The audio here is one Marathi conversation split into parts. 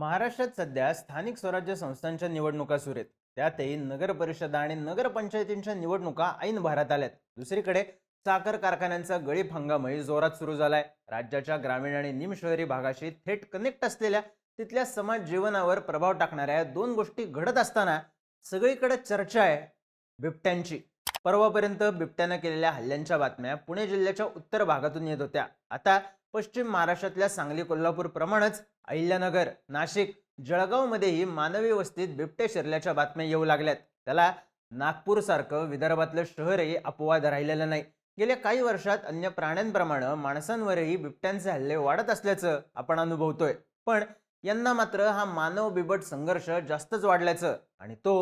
महाराष्ट्रात सध्या स्थानिक स्वराज्य संस्थांच्या निवडणुका सुरू आहेत. त्यातही नगरपरिषदा आणि नगरपंचायतींच्या निवडणुका ऐन भरात आल्यात. दुसरीकडे साखर कारखान्यांचा गळीप हंगामही जोरात सुरू झालाय. राज्याच्या ग्रामीण आणि निमशहरी भागाशी थेट कनेक्ट असलेल्या तिथल्या समाज जीवनावर प्रभाव टाकणाऱ्या दोन गोष्टी घडत असताना सगळीकडे चर्चा आहे बिबट्यांची. परवापर्यंत बिबट्यानं केलेल्या हल्ल्यांच्या बातम्या पुणे जिल्ह्याच्या उत्तर भागातून येत होत्या. आता पश्चिम महाराष्ट्रातल्या सांगली कोल्हापूर प्रमाणच अहिल्यानगर नाशिक जळगावमध्येही मानवी वस्तीत बिबटे शिरल्याच्या बातम्या येऊ लागल्यात. त्याला नागपूर सारखं विदर्भातलं शहरही अपवाद राहिलेलं नाही. गेल्या काही वर्षात अन्य प्राण्यांप्रमाणे माणसांवरही बिबट्यांचे हल्ले वाढत असल्याचं आपण अनुभवतोय. पण यांना मात्र हा मानव बिबट संघर्ष जास्तच वाढल्याचं आणि तो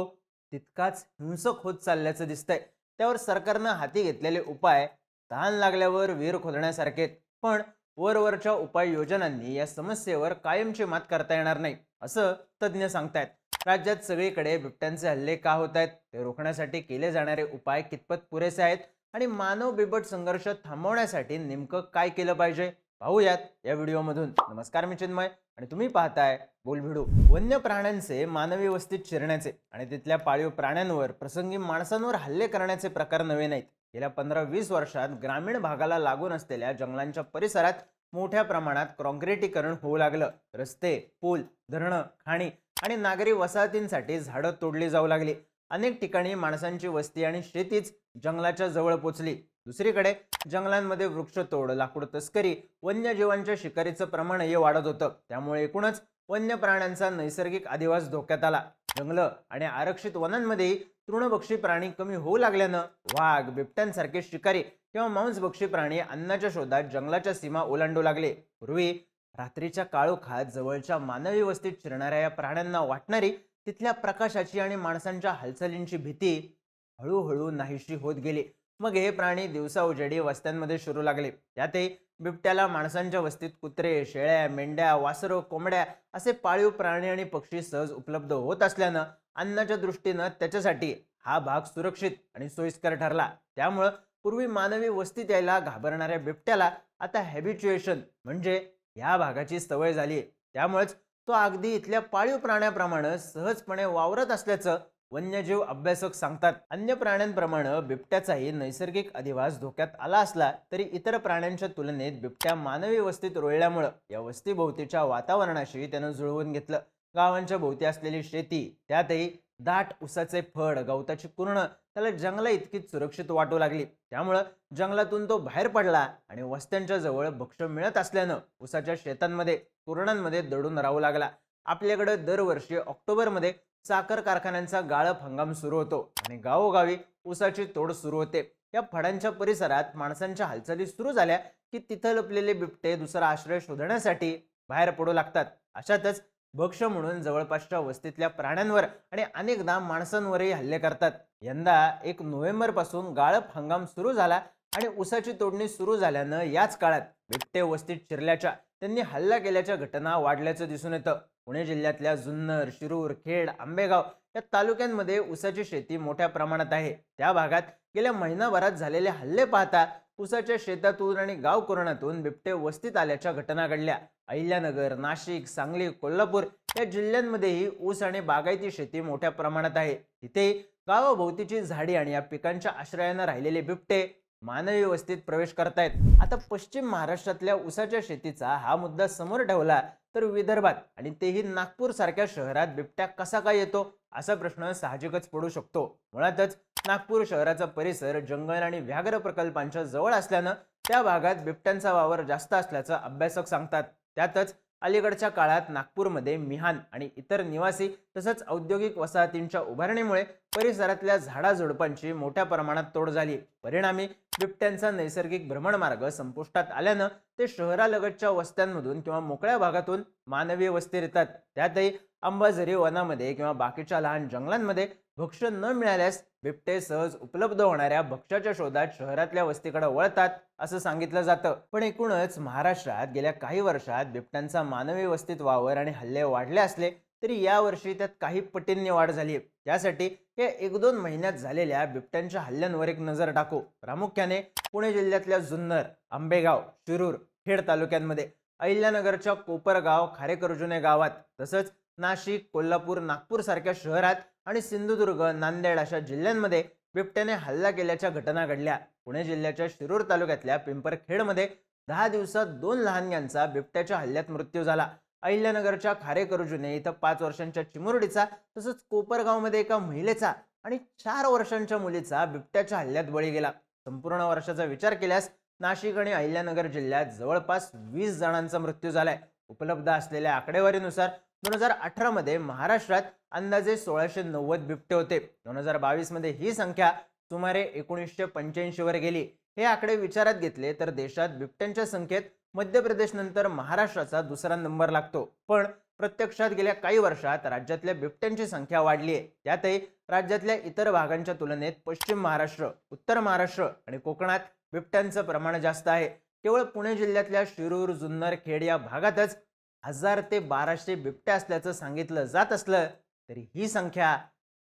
तितकाच हिंसक होत चालल्याचं दिसतंय. त्यावर सरकारनं हाती घेतलेले उपाय तहान लागल्यावर विहीर खोदण्यासारखेत. पण वरवरच्या उपाययोजनांनी या समस्येवर कायमची मात करता येणार नाही असं तज्ज्ञ सांगतायत. राज्यात सगळीकडे बिबट्यांचे हल्ले का होत आहेत? ते रोखण्यासाठी केले जाणारे उपाय कितपत पुरेसे आहेत? आणि मानव बिबट संघर्ष थांबवण्यासाठी नेमकं काय केलं पाहिजे? पाहूयात या व्हिडिओमधून. नमस्कार मी चिन्मय आणि तुम्ही पाहताय बोलभिडू. वन्य प्राण्यांचे मानवी वस्तीत शिरण्याचे आणि तिथल्या पाळीव प्राण्यांवर प्रसंगी माणसांवर हल्ले करण्याचे प्रकार नवे नाहीत. गेल्या पंधरा वीस वर्षात ग्रामीण भागाला लागून असलेल्या जंगलांच्या परिसरात मोठ्या प्रमाणात कॉन्क्रिटीकरण होऊ लागलं. रस्ते पूल धरणं खाणी आणि नागरी वसाहतींसाठी झाडं तोडली जाऊ लागली. अनेक ठिकाणी माणसांची वस्ती आणि शेतीच जंगलाच्या जवळ पोचली. दुसरीकडे जंगलांमध्ये वृक्षतोड लाकूड तस्करी वन्यजीवांच्या शिकारीचं प्रमाणही वाढत होतं. त्यामुळे एकूणच वन्य प्राण्यांचा नैसर्गिक अधिवास धोक्यात आला. जंगलं आणि आरक्षित वनांमध्येही तृणभक्षी प्राणी कमी होऊ लागल्यानं वाघ बिबट्यांसारखे शिकारी किंवा मांसभक्षी प्राणी अन्नाच्या शोधात जंगलाच्या सीमा ओलांडू लागले. पूर्वी रात्रीच्या काळोखात जवळच्या मानवी वस्तीत शिरणाऱ्या या प्राण्यांना वाटणारी तिथल्या प्रकाशाची आणि माणसांच्या हालचालींची भीती हळूहळू नाहीशी होत गेली. मग हे प्राणी दिवसा उजेडी वस्त्यांमध्ये शिरू लागले. त्यातही बिबट्याला माणसांच्या वस्तीत कुत्रे शेळ्या मेंढ्या वासरं कोंबड्या असे पाळीव प्राणी आणि पक्षी सहज उपलब्ध होत असल्यानं अन्नाच्या दृष्टीनं त्याच्यासाठी हा भाग सुरक्षित आणि सोयीस्कर ठरला. त्यामुळं पूर्वी मानवी वस्तीत यायला घाबरणाऱ्या बिबट्याला आता हॅबिच्युएशन म्हणजे या भागाची सवय झाली त्यामुळेच तो अगदी इथल्या पाळीव प्राण्याप्रमाणे सहजपणे वावरत असल्याचं वन्यजीव अभ्यासक सांगतात अन्य प्राण्यांप्रमाणे बिबट्याचाही नैसर्गिक अधिवास धोक्यात आला असला तरी इतर प्राण्यांच्या तुलनेत बिबट्या मानवी वस्तीत रोळल्यामुळं या वस्तीभोवतीच्या वातावरणाशी त्यानं जुळवून घेतलं. गावांच्या भोवती असलेली शेती त्यातही दाट उसाचे फड गवताची कुर्ण त्याला जंगला इतकीच सुरक्षित वाटू लागली. त्यामुळं जंगलातून तो बाहेर पडला आणि वस्त्यांच्या जवळ भक्ष मिळत असल्यानं उसाच्या शेतांमध्ये कुरणांमध्ये दडून राहू लागला. आपल्याकडे दरवर्षी ऑक्टोबरमध्ये साखर कारखान्यांचा गाळप हंगाम सुरू होतो आणि गावोगावी ऊसाची तोड सुरू होते. या फडांच्या परिसरात माणसांच्या हालचाली सुरू झाल्या की तिथं लपलेले बिबटे दुसरा आश्रय शोधण्यासाठी बाहेर पडू लागतात. अशातच भक्ष म्हणून जवळपासच्या वस्तीतल्या प्राण्यांवर आणि अनेकदा माणसांवरही हल्ले करतात. यंदा एक नोव्हेंबरपासून गाळप हंगाम सुरू झाला आणि ऊसाची तोडणी सुरू झाल्यानं याच काळात बिबटे वस्तीत शिरल्याच्या त्यांनी हल्ला केल्याच्या घटना वाढल्याचं दिसून येतं. पुणे जिल्ह्यातल्या जुन्नर शिरूर खेड आंबेगाव या तालुक्यांमध्ये ऊसाची शेती मोठ्या प्रमाणात आहे. त्या भागात गेल्या महिनाभरात झालेले हल्ले पाहता ऊसाच्या शेतातून आणि गाव कोरोनातून बिबटे वस्तीत आल्याच्या घटना घडल्या. अहिल्यानगर नाशिक सांगली कोल्हापूर या जिल्ह्यांमध्येही ऊस आणि बागायती शेती मोठ्या प्रमाणात आहे. तिथे गावाभोवतीची झाडी आणि या पिकांच्या आश्रयानं राहिलेले बिबटे मानवी वस्तीत प्रवेश करतायत. आता पश्चिम महाराष्ट्रातल्या ऊसाच्या शेतीचा हा मुद्दा समोर ठेवला तर विदर्भात आणि तेही नागपूर सारख्या शहरात बिबट्या कसा काय येतो? असा प्रश्न साहजिकच पडू शकतो. मुळातच नागपूर शहराचा परिसर जंगल आणि व्याघ्र प्रकल्पांच्या जवळ असल्यानं त्या भागात बिबट्यांचा वावर जास्त असल्याचं अभ्यासक सांगतात. त्यातच अलीकडच्या काळात नागपूरमध्ये मिहान आणि इतर निवासी तसंच औद्योगिक वसाहतींच्या उभारणीमुळे परिसरातल्या झाडाझुडपांची मोठ्या प्रमाणात तोड झाली. परिणामी बिबट्यांचा नैसर्गिक भ्रमणमार्ग संपुष्टात आल्यानं ते शहरालगतच्या वस्त्यांमधून किंवा मोकळ्या भागातून मानवी वस्तीत येतात त्यातही अंबाझरी वनामध्ये किंवा बाकीच्या लहान जंगलांमध्ये भक्ष न मिळाल्यास बिबटे सहज उपलब्ध होणाऱ्या भक्ष्याच्या शोधात शहरातल्या वस्तीकडे वळतात असं सांगितलं जातं. पण एकूणच महाराष्ट्रात गेल्या काही वर्षात बिबट्यांचा मानवी वस्तीत वावर आणि हल्ले वाढले असले तरी यावर्षी त्यात काही पटींनी वाढ झाली आहे. त्यासाठी या एक दोन महिन्यात झालेल्या बिबट्यांच्या हल्ल्यांवर एक नजर टाकू. प्रामुख्याने पुणे जिल्ह्यातल्या जुन्नर आंबेगाव शिरूर खेड तालुक्यांमध्ये अहिल्यानगरच्या कोपरगाव खारेकर्जुने गावात तसंच नाशिक कोल्हापूर नागपूर सारख्या शहरात आणि सिंधुदुर्ग नांदेड अशा जिल्ह्यांमध्ये बिबट्याने हल्ला केल्याच्या घटना घडल्या. पुणे जिल्ह्याच्या शिरूर तालुक्यातल्या पिंपरखेडमध्ये दहा दिवसात दोन लहानग्यांचा बिबट्याच्या हल्ल्यात मृत्यू झाला. अहिल्यानगरच्या खारेकर्जुने इथं पाच वर्षांच्या चिमुरडीचा तसंच कोपरगावमध्ये एका महिलेचा आणि चार वर्षांच्या मुलीचा बिबट्याच्या हल्ल्यात बळी गेला. संपूर्ण वर्षाचा विचार केल्यास नाशिक आणि अहिल्यानगर जिल्ह्यात जवळपास वीस जणांचा मृत्यू झालाय. उपलब्ध असलेल्या आकडेवारीनुसार दोन हजार अठरामध्ये महाराष्ट्रात अंदाजे सोळाशे नव्वद बिबटे होते. दोन हजार बावीसमध्ये ही संख्या सुमारे एकोणीसशे पंच्याऐंशी वर गेली. हे आकडे विचारात घेतले तर देशात बिबट्यांच्या संख्येत मध्य प्रदेश नंतर महाराष्ट्राचा दुसरा नंबर लागतो. पण प्रत्यक्षात गेल्या काही वर्षात राज्यातल्या बिबट्यांची संख्या वाढली आहे. त्यातही राज्यातल्या इतर भागांच्या तुलनेत पश्चिम महाराष्ट्र उत्तर महाराष्ट्र आणि कोकणात बिबट्यांचं प्रमाण जास्त आहे. केवळ पुणे जिल्ह्यातल्या शिरूर जुन्नर खेड या भागातच हजार ते बाराशे बिबट्या असल्याचं सांगितलं जात असलं तरी ही संख्या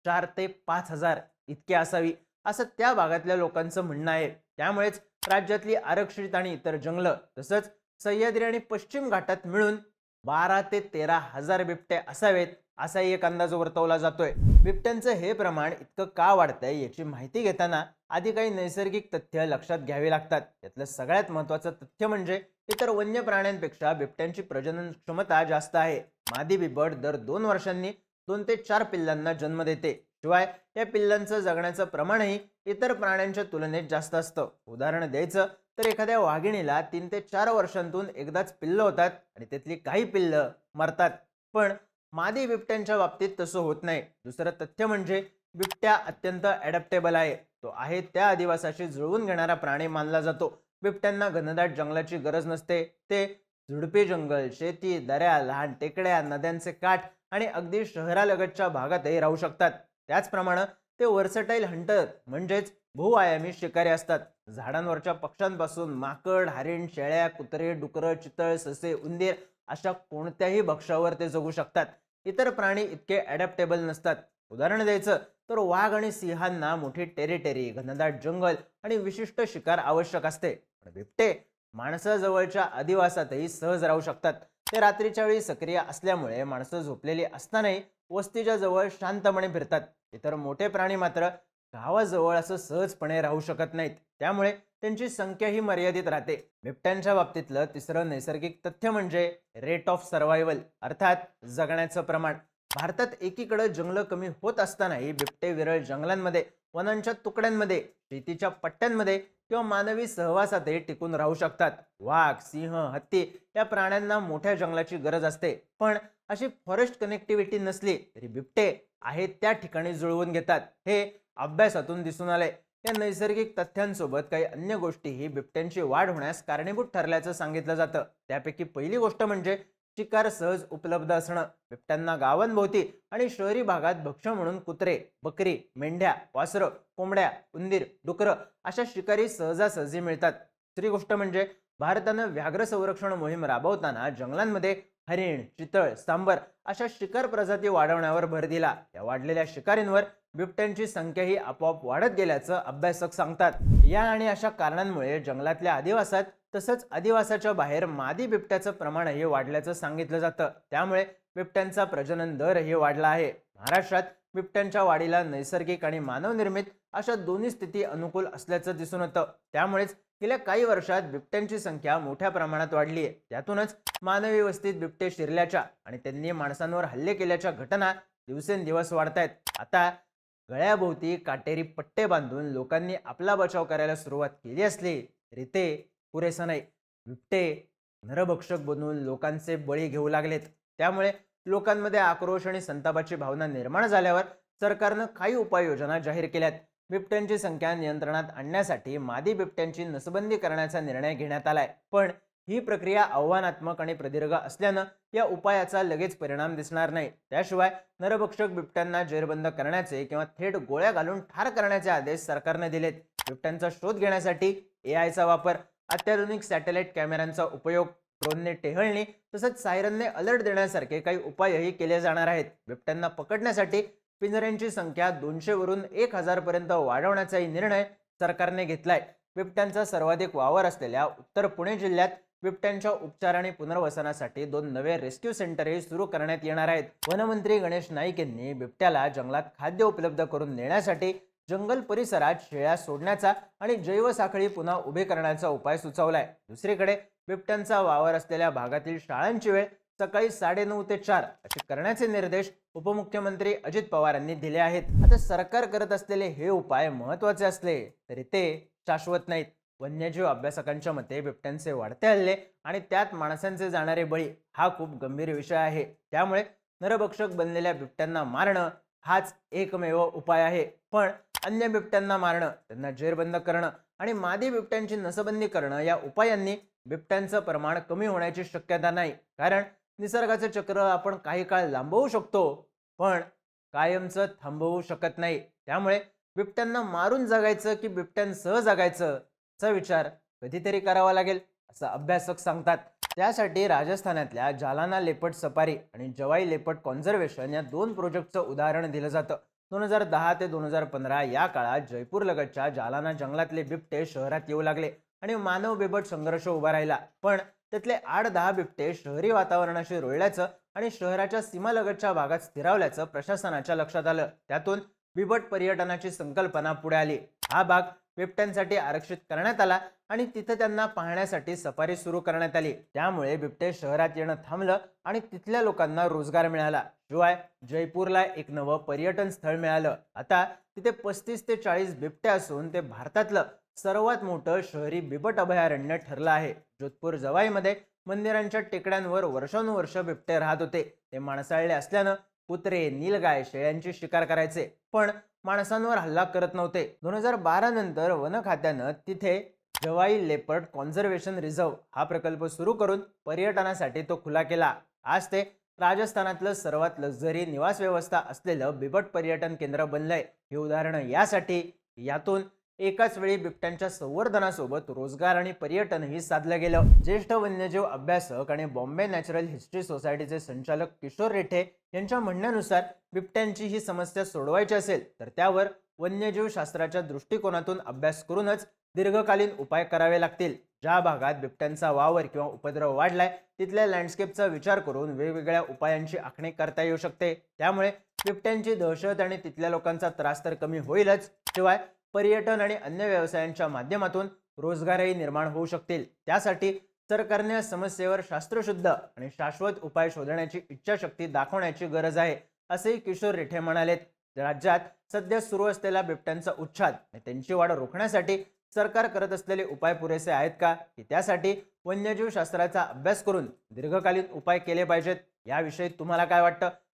चार ते पाच हजार इतकी असावी. असं त्या भागातल्या लोकांचं म्हणणं आहे. त्यामुळेच राज्यातली आरक्षित आणि इतर जंगलं तसंच सह्याद्री आणि पश्चिम घाटात मिळून बारा ते तेरा हजार बिबटे असावेत असाही एक अंदाज वर्तवला जातोय. बिबट्यांचं हे प्रमाण इतकं का वाढतंय याची माहिती घेताना आधी काही नैसर्गिक तथ्य लक्षात घ्यावी लागतात. यातलं सगळ्यात महत्वाचं तथ्य म्हणजे इतर वन्य प्राण्यांपेक्षा बिबट्यांची प्रजनन क्षमता जास्त आहे. मादी बिबट दर दोन वर्षांनी दोन ते चार पिल्लांना जन्म देते. शिवाय या पिल्लांचं जगण्याचं प्रमाणही इतर प्राण्यांच्या तुलनेत जास्त असतं. उदाहरण द्यायचं तर एखाद्या वाघिणीला तीन ते चार वर्षांतून एकदाच पिल्लं होतात आणि त्यातली काही पिल्लं मरतात. पण मादी बिबट्यांच्या बाबतीत तसं होत नाही. दुसरं तथ्य म्हणजे बिबट्या अत्यंत ॲडॅप्टेबल आहे. तो आहे त्या आदिवासाशी जुळवून घेणारा प्राणी मानला जातो. बिबट्यांना घनदाट जंगलाची गरज नसते. ते झुडपी जंगल शेती दऱ्या लहान टेकड्या नद्यांचे काठ आणि अगदी शहरालगतच्या भागातही राहू शकतात. त्याचप्रमाणे ते वर्सटाईल हंटर म्हणजेच बहुआयामी शिकारी असतात. झाडांवरच्या पक्ष्यांपासून माकड हरिण शेळ्या कुत्रे डुकरं चितळ ससे उंदीर अशा कोणत्याही भक्ष्यावर ते जगू शकतात. इतर प्राणी इतके ॲडॅप्टेबल नसतात. उदाहरण द्यायचं तर वाघ आणि सिंहांना मोठी टेरिटरी घनदाट जंगल आणि विशिष्ट शिकार आवश्यक असते. पण बिबटे माणसाजवळच्या अधिवासातही सहज राहू शकतात. ते रात्रीच्या वेळी सक्रिय असल्यामुळे माणसं झोपलेली असतानाही वस्तीच्या जवळ शांतपणे फिरतात. इतर मोठे प्राणी मात्र गावाजवळ असं सहजपणे राहू शकत नाहीत. त्यामुळे त्यांची संख्याही मर्यादित राहते. बिबट्यांच्या बाबतीतलं तिसरं नैसर्गिक तथ्य म्हणजे रेट ऑफ सर्व्हायवल अर्थात जगण्याचं प्रमाण. भारतात एकीकडे जंगलं कमी होत असतानाही बिबटे विरळ जंगलांमध्ये वनांच्या तुकड्यांमध्ये शेतीच्या पट्ट्यांमध्ये किंवा मानवी सहवासातही टिकून राहू शकतात. वाघ सिंह हत्ती या प्राण्यांना मोठ्या जंगलाची गरज असते. पण अशी फॉरेस्ट कनेक्टिव्हिटी नसली तरी बिबटे आहेत त्या ठिकाणी जुळवून घेतात. हे अभ्यासातून दिसून आले या नैसर्गिक तथ्यांसोबत काही अन्य गोष्टीही बिबट्यांची वाढ होण्यास कारणीभूत ठरल्याचं सांगितलं जातं. त्यापैकी पहिली गोष्ट म्हणजे शिकार सहज उपलब्ध असणं. बिबट्यांना गावांभोवती आणि शहरी भागात भक्ष्य म्हणून कुत्रे बकरी मेंढ्या वासरं कोंबड्या उंदीर डुकरं अशा शिकारी सहजासहजी मिळतात. दुसरी गोष्ट म्हणजे भारतानं व्याघ्र संरक्षण मोहीम राबवताना जंगलांमध्ये हरिण चितळ सांबर अशा शिकार प्रजाती वाढवण्यावर भर दिला. या वाढलेल्या शिकारींवर बिबट्यांची संख्याही आपोआप वाढत गेल्याचं अभ्यासक सांगतात. या आणि अशा कारणांमुळे जंगलातल्या आदिवासात तसंच आदिवासाच्या बाहेर मादी बिबट्याचं प्रमाणही वाढल्याचं सांगितलं जातं. त्यामुळे बिबट्यांचा प्रजनन दरही वाढला आहे. महाराष्ट्रात बिबट्यांच्या वाढीला नैसर्गिक आणि मानवनिर्मित अशा दोन्ही स्थिती अनुकूल असल्याचं दिसून होतं त्यामुळेच गेल्या काही वर्षात बिबट्यांची संख्या मोठ्या प्रमाणात वाढली आहे त्यातूनच मानवी वस्तीत बिबटे शिरल्याच्या आणि त्यांनी माणसांवर हल्ले केल्याच्या घटना दिवसेंदिवस वाढत आहेत आता गळ्याभोवती काटेरी पट्टे बांधून लोकांनी आपला बचाव करायला सुरुवात केली असली तरी ते पुरेसं नाही. बिबटे नरभक्षक बनून लोकांचे बळी घेऊ लागलेत. त्यामुळे लोकांमध्ये आक्रोश आणि संतापाची भावना निर्माण झाल्यावर सरकारनं काही उपाययोजना जाहीर केल्यात. बिबट्यांची संख्या नियंत्रणात आणण्यासाठी मादी बिबट्यांची नसबंदी करण्याचा निर्णय घेण्यात आलाय. पण ही प्रक्रिया आव्हानात्मक आणि प्रदीर्घ असल्यानं या उपायाचा लगेच परिणाम दिसणार नाही. त्याशिवाय नरभक्षक बिबट्यांना जेरबंद करण्याचे किंवा थेट गोळ्या घालून ठार करण्याचे आदेश सरकारने दिलेत. बिबट्यांचा शोध घेण्यासाठी ए आयचा वापर अत्याधुनिक सॅटेलाइट कॅमेऱ्यांचा उपयोग ड्रोनने टेहळणी तसंच सायरनने अलर्ट देण्यासारखे काही उपायही केले जाणार आहेत. बिबट्यांना पकडण्यासाठी पिंजऱ्यांची संख्या दोनशे वरून एक हजार पर्यंत वाढवण्याचाही निर्णय सरकारने घेतलाय. बिबट्यांचा सर्वाधिक वावर असलेल्या उत्तर पुणे जिल्ह्यात बिबट्यांच्या उपचार आणि पुनर्वसनासाठी दोन नवे रेस्क्यू सेंटरही सुरू करण्यात येणार आहेत. वनमंत्री गणेश नाईक यांनी बिबट्याला जंगलात खाद्य उपलब्ध करून देण्यासाठी जंगल परिसरात शेळ्या सोडण्याचा आणि जैवसाखळी पुन्हा उभे करण्याचा उपाय सुचवलाय. दुसरीकडे बिबट्यांचा वावर असलेल्या भागातील शाळांची वेळ सकाळी साडेनऊ ते चार असे करण्याचे निर्देश उपमुख्यमंत्री अजित पवार यांनी दिले आहेत. आता सरकार करत असलेले हे उपाय महत्त्वाचे असले तरी ते शाश्वत नाहीत. वन्यजीव अभ्यासकांच्या मते बिबट्यांचे वाढते हल्ले आणि त्यात माणसांचे जाणारे बळी हा खूप गंभीर विषय आहे. त्यामुळे नरभक्षक बनलेल्या बिबट्यांना मारणं हाच एकमेव उपाय आहे. पण अन्य बिबट्यांना मारणं त्यांना जेरबंद करणं आणि मादी बिबट्यांची नसबंदी करणं या उपायांनी बिबट्यांचं प्रमाण कमी होण्याची शक्यता नाही. कारण निसर्गाचं चक्र आपण काही काळ लांबवू शकतो पण कायमचं थांबवू शकत नाही. त्यामुळे बिबट्यांना मारून जगायचं की बिबट्यांसह जगायचं चा विचार कधीतरी करावा लागेल असं अभ्यासक सांगतात. त्यासाठी राजस्थानातल्या जालाना लेपट सफारी आणि जवाई लेपट कॉन्झर्वेशन या दोन प्रोजेक्टचं उदाहरण दिलं जातं. दोन हजार दहा ते दोन हजार पंधरा या काळात जयपूर लगतच्या जालाना जंगलातले बिबटे शहरात येऊ लागले आणि मानव बिबट संघर्ष उभा राहिला. पण त्यातले आठ दहा बिबटे शहरी वातावरणाशी रुळल्याचं आणि शहराच्या सीमालगतच्या भागात स्थिरावल्याचं प्रशासनाच्या लक्षात आलं. त्यातून बिबट पर्यटनाची संकल्पना पुढे आली. हा भाग बिबट्यांसाठी आरक्षित करण्यात आला आणि तिथं त्यांना पाहण्यासाठी सफारी सुरू करण्यात आली. त्यामुळे बिबटे शहरात येणं थांबलं आणि तिथल्या लोकांना रोजगार मिळाला. शिवाय जयपूरला एक नवं पर्यटन स्थळ मिळालं. आता तिथे पस्तीस ते चाळीस बिबटे असून ते भारतातलं सर्वात मोठं शहरी बिबट अभयारण्य ठरलं आहे. जोधपूर जवाईमध्ये मंदिरांच्या टेकड्यांवर वर्षानुवर्ष बिबटे राहत होते. ते माणसाळले असल्यानं कुत्रे नीलगाय शेळ्यांची शिकार करायचे. पण माणसांवर हल्ला करत नव्हते. दोन हजार बारा नंतर वन खात्यानं तिथे जवाई लेपर्ड कॉन्झर्वेशन रिझर्व हा प्रकल्प सुरू करून पर्यटनासाठी तो खुला केला. आज ते राजस्थानातलं सर्वात लक्झरी निवास व्यवस्था असलेलं बिबट पर्यटन केंद्र बनलंय. हे उदाहरणं यासाठी यातून एकाच वेळी बिबट्यांच्या संवर्धनासोबत रोजगार आणि पर्यटनही साधलं गेलं. ज्येष्ठ वन्यजीव अभ्यासक आणि बॉम्बे नॅचरल हिस्ट्री सोसायटीचे संचालक किशोर रेठे यांच्या म्हणण्यानुसार बिबट्यांची ही समस्या सोडवायची असेल तर त्यावर वन्यजीव शास्त्राच्या दृष्टिकोनातून अभ्यास करूनच दीर्घकालीन उपाय करावे लागतील. ज्या भागात बिबट्यांचा वावर किंवा उपद्रव वाढलाय तिथल्या लँडस्केपचा विचार करून वेगवेगळ्या उपायांची आखणी करता येऊ शकते. त्यामुळे बिबट्यांची दहशत आणि तिथल्या लोकांचा त्रास तर कमी होईलच. शिवाय पर्यटन आणि अन्य व्यवसायांच्या माध्यमातून रोजगारही निर्माण होऊ शकतील. त्यासाठी सरकारने या समस्येवर शास्त्रशुद्ध आणि शाश्वत उपाय शोधण्याची इच्छाशक्ती दाखवण्याची गरज आहे असेही किशोर रेठे म्हणालेत. राज्यात सध्या सुरू असलेला बिबट्यांचा उच्छाद आणि त्यांची वाढ रोखण्यासाठी सरकार करत असलेले उपाय पुरेसे आहेत का? की त्यासाठी वन्यजीव शास्त्राचा अभ्यास करून दीर्घकालीन उपाय केले पाहिजेत? याविषयी तुम्हाला काय वाटतं?